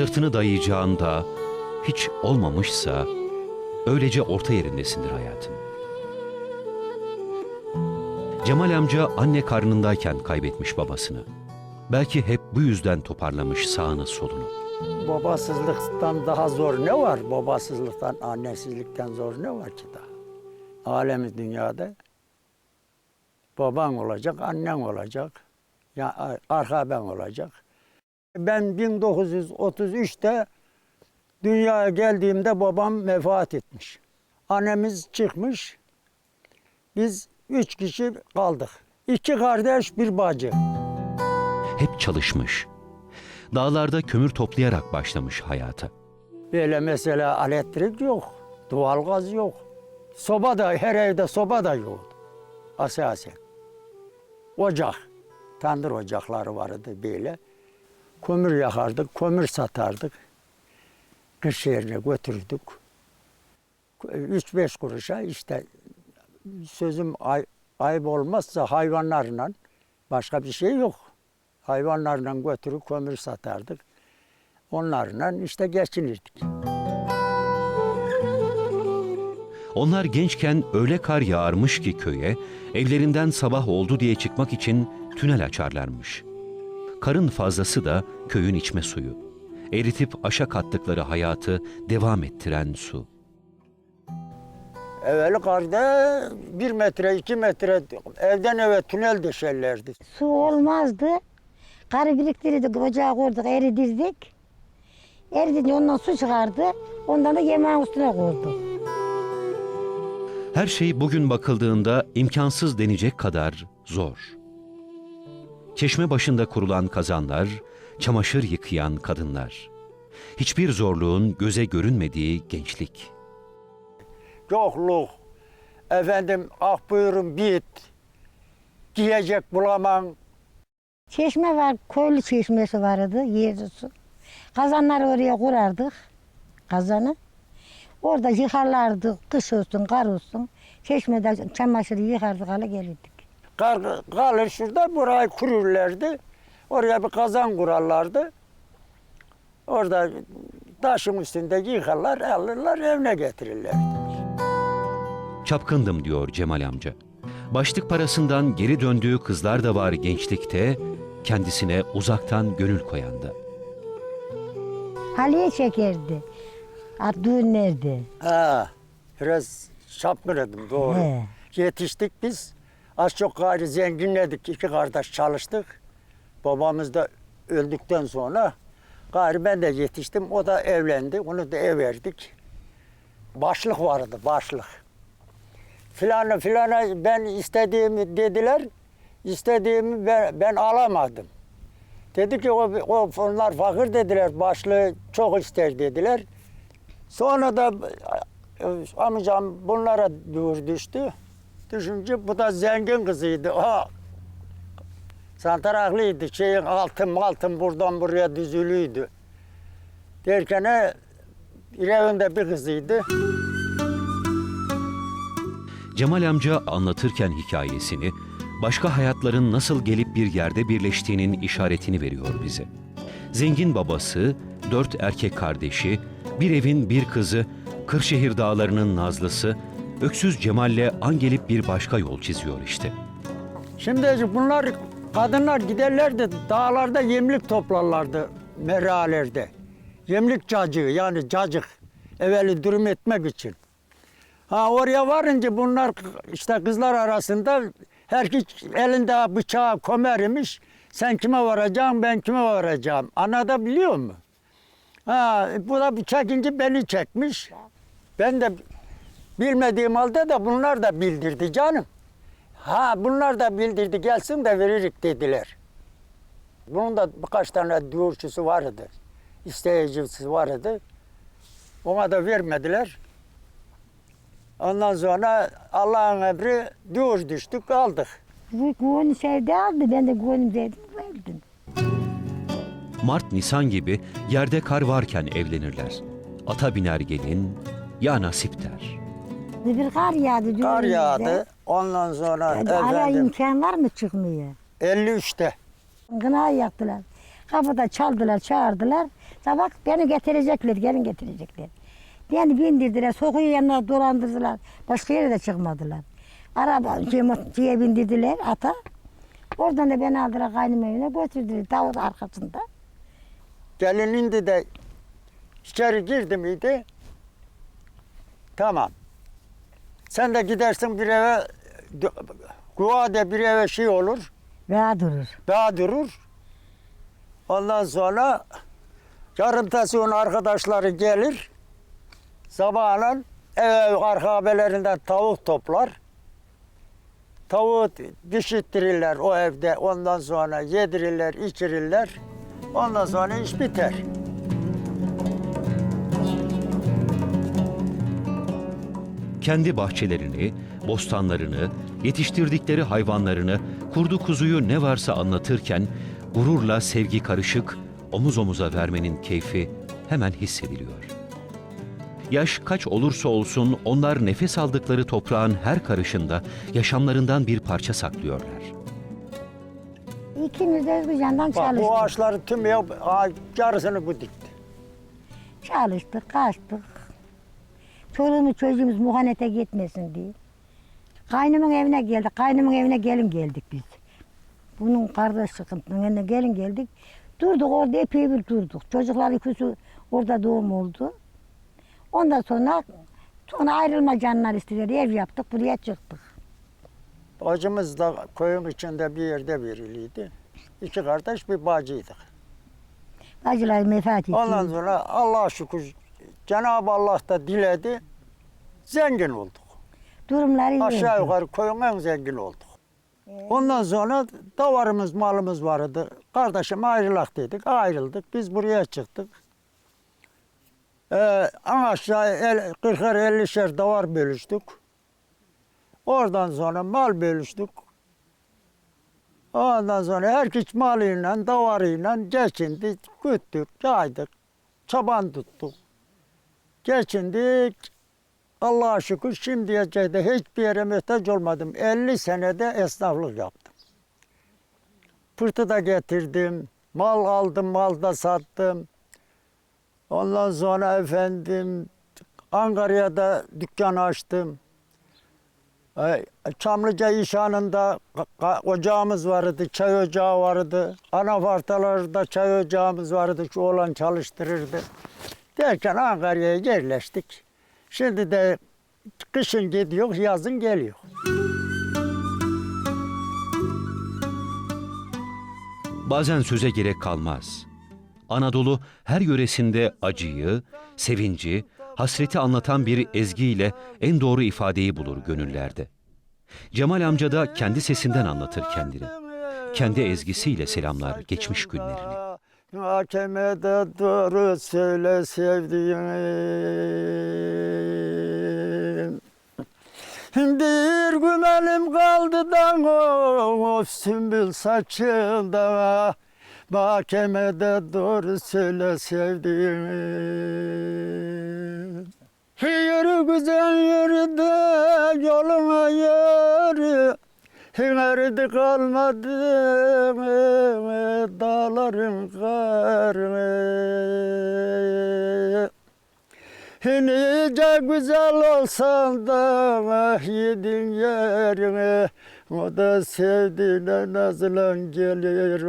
Sırtını dayayacağında hiç olmamışsa öylece orta yerindesindir hayatın. Cemal amca anne karnındayken kaybetmiş babasını. Belki hep bu yüzden toparlamış sağını solunu. Babasızlıktan daha zor ne var? Babasızlıktan, annesizlikten zor ne var ki daha? Alemi dünyada baban olacak, annen olacak. Ya arka ben olacak. Ben 1933'te dünyaya geldiğimde babam vefat etmiş. Annemiz çıkmış. Biz üç kişi kaldık. İki kardeş, bir bacı. Hep çalışmış. Dağlarda kömür toplayarak başlamış hayata. Böyle mesela elektrik yok, doğalgaz yok. Soba da her evde soba da yok. Asasen. Ocak, tandır ocakları vardı böyle. Kömür yakardık, kömür satardık. Kış yerine götürdük. Üç beş kuruşa işte sözüm ay, ayıp olmazsa hayvanlarla başka bir şey yok. Hayvanlarla götürüp kömür satardık. Onlarla işte geçinirdik. Onlar gençken öyle kar yağarmış ki köye, evlerinden sabah oldu diye çıkmak için tünel açarlarmış. Karın fazlası da köyün içme suyu. Eritip aşa kattıkları hayatı devam ettiren su. Evveli karda bir metre, iki metre evden eve tünel döşerlerdi. Su olmazdı. Karı biriktirirdik, ocağa koyduk, eridirdik. Eridince ondan su çıkardı. Ondan da yemeğin üstüne koyduk. Her şey bugün bakıldığında imkansız denecek kadar zor. Çeşme başında kurulan kazanlar, çamaşır yıkayan kadınlar. Hiçbir zorluğun göze görünmediği gençlik. Yokluk, efendim ah buyurun bit, giyecek bulamam. Çeşme var, köylü çeşmesi vardı, yerli su. Kazanları oraya kurardık, kazanı. Orada yıkarlardık, kış olsun, kar olsun. Çeşmede çamaşırı yıkardık, hala gelirdik. Kar, kalır şurada burayı kururlardı. Oraya bir kazan kurarlardı. Orada taşın üstünde yıkarlar, alırlar evine getirirler. Çapkındım diyor Cemal amca. Başlık parasından geri döndüğü kızlar da var gençlikte, kendisine uzaktan gönül koyan da. Haliye çekerdi. At düğünlerdi. Ha, biraz şapkınladım doğru. He. Yetiştik biz. Az çok gayri zenginledik. iki kardeş çalıştık. Babamız da öldükten sonra gayri ben de yetiştim. O da evlendi. Onu da ev verdik. Başlık vardı, başlık. Filana filana ben istediğimi dediler. İstediğimi ben, ben alamadım. Dedi ki o, o onlar fakir dediler, başlığı çok ister dediler. Sonra da e, amcam bunlara dur düştü. Düşünce bu da zengin kızıydı. Ha, santaraklıydı. Şeyin altın altın buradan buraya düzülüydü. Derken e, evinde bir kızıydı. Cemal amca anlatırken hikayesini, başka hayatların nasıl gelip bir yerde birleştiğinin işaretini veriyor bize. Zengin babası, dört erkek kardeşi, bir evin bir kızı, Kırşehir dağlarının nazlısı, öksüz Cemal'le an gelip bir başka yol çiziyor işte. Şimdi bunlar kadınlar giderlerdi dağlarda yemlik toplarlardı meralerde. Yemlik cacığı yani cacık evveli dürüm etmek için. Ha oraya varınca bunlar işte kızlar arasında herkes elinde bıçağı komermiş. Sen kime varacaksın ben kime varacağım. Anlatabiliyor mu? Ha bu da çekince beni çekmiş. Ben de bilmediğim halde de bunlar da bildirdi canım. Ha bunlar da bildirdi gelsin de veririk dediler. Bunun da birkaç tane düğürçüsü vardı. isteyicisi vardı. Ona da vermediler. Ondan sonra Allah'ın emri düğür düştük aldık. Bu gönlü sevdi aldı, ben de gönlüm sevdim, verdim. Mart-Nisan gibi yerde kar varken evlenirler. Ata biner gelin, ya nasip der. Bir kar yağdı. Kar düğünümüzde. yağdı. Ondan sonra Hadi Ara efendim imkan var mı çıkmaya? 53'te. Gına yaktılar. Kapıda çaldılar, çağırdılar. Sabah beni getirecekler, gelin getirecekler. Beni bindirdiler, sokuyu yanına dolandırdılar. Başka yere de çıkmadılar. Araba şey, şeye bindirdiler, ata. Oradan da beni aldılar kaynım evine götürdüler, davut arkasında. Gelin indi de içeri girdi miydi? Tamam. Sen de gidersin bir eve Kuvade bir eve şey olur. Ve durur. Daha durur. Ondan sonra yarımtasyon arkadaşları gelir. Sabahın eve arka tavuk toplar. Tavuğu pişirttirirler o evde. Ondan sonra yedirirler, içirirler. Ondan sonra iş biter. Kendi bahçelerini, bostanlarını, yetiştirdikleri hayvanlarını, kurdu kuzuyu ne varsa anlatırken gururla sevgi karışık omuz omuza vermenin keyfi hemen hissediliyor. Yaş kaç olursa olsun onlar nefes aldıkları toprağın her karışında yaşamlarından bir parça saklıyorlar. İkimiz de bir yandan Bak çalıştık. bu ağaçları tüm ya, ağaç yarısını bu dikti. Çalıştık, kaçtık. Çoluğumuz çocuğumuz muhanete gitmesin diye. Kaynımın evine geldik. Kaynımın evine gelin geldik biz. Bunun kardeş sıkıntının evine gelin geldik. Durduk orada epey bir durduk. Çocuklar ikisi orada doğum oldu. Ondan sonra sonra ayrılma canlar istediler. Ev yaptık, buraya çıktık. Bacımız da köyün içinde bir yerde veriliydi. İki kardeş bir bacıydık. Bacılar vefat etti. Ondan sonra Allah'a şükür Cenab-ı Allah da diledi. Zengin olduk. Durumları iyi. Aşağı yukarı köyün en zengin olduk. Ondan sonra davarımız, malımız vardı. Kardeşim ayrılak dedik. Ayrıldık. Biz buraya çıktık. Ee, en aşağı el, 40'er 50'şer davar bölüştük. Oradan sonra mal bölüştük. Ondan sonra herkes malıyla, davarıyla geçindik, güttük, yaydık, çaban tuttuk. Geçindik. Allah'a şükür şimdiye kadar hiçbir yere muhtaç olmadım. 50 senede esnaflık yaptım. Pırtı da getirdim, mal aldım, mal da sattım. Ondan sonra efendim Ankara'ya da dükkan açtım. Çamlıca İşhanı'nda ocağımız vardı, çay ocağı vardı. Anafartalarda çay ocağımız vardı, şu olan çalıştırırdı. Derken Ankara'ya yerleştik. Şimdi de kışın gidiyor, yazın geliyor. Bazen söze gerek kalmaz. Anadolu her yöresinde acıyı, sevinci, hasreti anlatan bir ezgiyle en doğru ifadeyi bulur gönüllerde. Cemal amca da kendi sesinden anlatır kendini. Kendi ezgisiyle selamlar geçmiş günlerini. Hakemede doğru söyle sevdiğim. Bir gümelim kaldı da of sümbül saçında Mahkemede doğru söyle sevdiğim. Yürü güzel yürü de yoluna yürü Nerede kalmadı dağların karı Nice güzel olsan da yedin yerine O da sevdiğine nazlan gelir